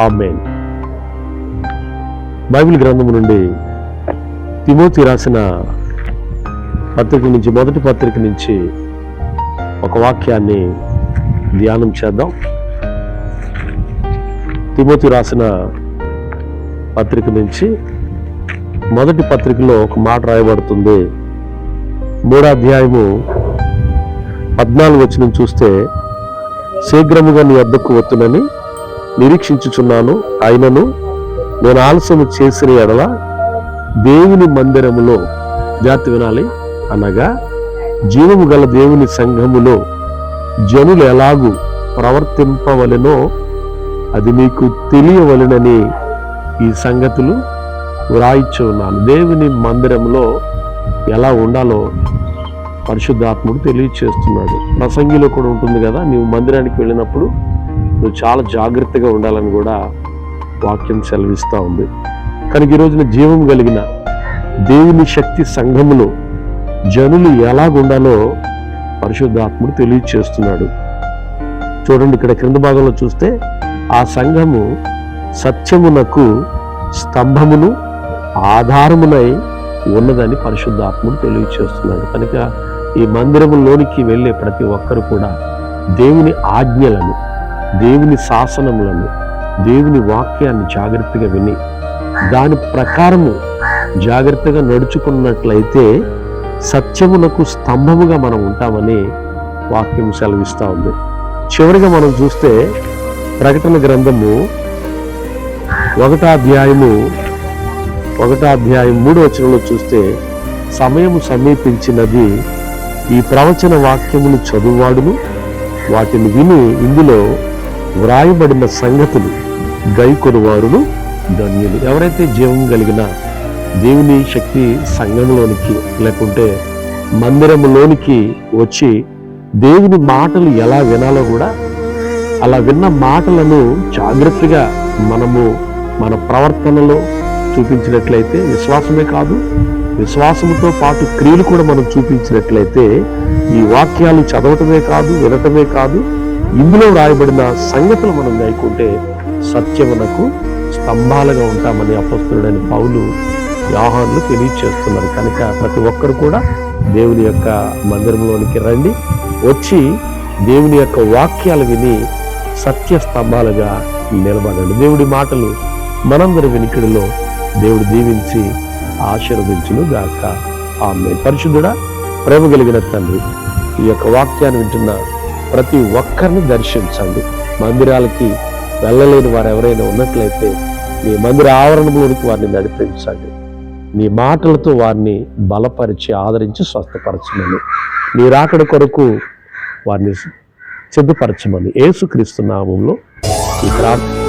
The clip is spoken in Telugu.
ఆమెన్. బైబిల్ గ్రంథం నుండి తిమోతి రాసిన పత్రిక నుంచి మొదటి పత్రిక నుంచి ఒక వాక్యాన్ని ధ్యానం చేద్దాం. తిమోతి రాసిన పత్రిక నుంచి మొదటి పత్రికలో ఒక మాట రాయబడుతుంది. మూడో అధ్యాయము పద్నాలుగు వచ్చిన చూస్తే శీఘ్రముగా నీ వద్దకు వత్తునని నిరీక్షించుచున్నాను. ఆయనను నేను ఆలస్యము చేసిన ఎడల దేవుని మందిరములో జాతి వినాలి అనగా జీవము గల దేవుని సంఘములో జనులు ఎలాగూ ప్రవర్తింపవలెనో అది మీకు తెలియవలెనని ఈ సంగతులు వ్రాయిచ్చు ఉన్నాను. దేవుని మందిరంలో ఎలా ఉండాలో పరిశుద్ధాత్ముడు తెలియచేస్తున్నాడు. ప్రసంగిలో కూడా ఉంటుంది కదా నీవు మందిరానికి వెళ్ళినప్పుడు నువ్వు చాలా జాగ్రత్తగా ఉండాలని కూడా వాక్యం సెలవిస్తూ ఉంది. కనుక ఈ రోజున జీవం కలిగిన దేవుని శక్తి సంఘములో జనులు ఎలాగుండాలో పరిశుద్ధాత్ముడు తెలియచేస్తున్నాడు. చూడండి ఇక్కడ క్రింద భాగంలో చూస్తే ఆ సంఘము సత్యమునకు స్తంభమును ఆధారమునై ఉన్నదని పరిశుద్ధాత్ముడు తెలియచేస్తున్నాడు. కనుక ఈ మందిరములోనికి వెళ్ళే ప్రతి ఒక్కరు కూడా దేవుని ఆజ్ఞలను దేవుని శాసనములను దేవుని వాక్యాన్ని జాగ్రత్తగా విని దాని ప్రకారము జాగ్రత్తగా నడుచుకున్నట్లయితే సత్యమునకు స్తంభముగా మనం ఉంటామని వాక్యం సెలవిస్తూ ఉంది. చివరిగా మనం చూస్తే ప్రకటన గ్రంథము ఒకటాధ్యాయము ఒకటాధ్యాయం ఒకటో మూడో వచనంలో చూస్తే సమయము సమీపించినది ఈ ప్రవచన వాక్యములు చదువువాడును వాటిని విని ఇందులో వ్రాయబడిన సంగతులు గైకొనువారును ధన్యులు. ఎవరైతే జీవం కలిగిన దేవుని శక్తి సంఘంలోనికి లేకుంటే మందిరంలోనికి వచ్చి దేవుని మాటలు ఎలా వినాలో కూడా అలా విన్న మాటలను జాగ్రత్తగా మనము మన ప్రవర్తనలో చూపించినట్లయితే విశ్వాసమే కాదు విశ్వాసంతో పాటు క్రియలు కూడా మనం చూపించినట్లయితే ఈ వాక్యాలు చదవటమే కాదు వినటమే కాదు ఇందులో రాయబడిన సంగతులు మనం గాయకుంటే సత్యమునకు స్తంభాలుగా ఉంటామని అపస్తుడైన పౌలు వ్యాహాన్లు తెలియచేస్తున్నారు. కనుక ప్రతి ఒక్కరు కూడా దేవుని యొక్క మందిరంలోనికి రండి. వచ్చి దేవుని యొక్క వాక్యాలు విని సత్య స్తంభాలుగా నిలబడండి. దేవుడి మాటలు మనందరి వెనుకడిలో దేవుడు దీవించి ఆశీర్వదించును గాక ఆమె పరిశుద్ధుడా ప్రేమ కలిగిన తండ్రి ఈ యొక్క వాక్యాన్ని వింటున్న ప్రతి ఒక్కరిని దర్శించండి. మందిరాలకి వెళ్ళలేని వారు ఎవరైనా ఉన్నట్లయితే మీ మందిర ఆవరణంలోనికి వారిని నడిపించండి. మీ మాటలతో వారిని బలపరిచి ఆదరించి స్వస్థపరచమని మీ రాకడ కొరకు వారిని సిద్ధపరచమని ఏసుక్రీస్తు నామంలో ఈ ప్రార్థన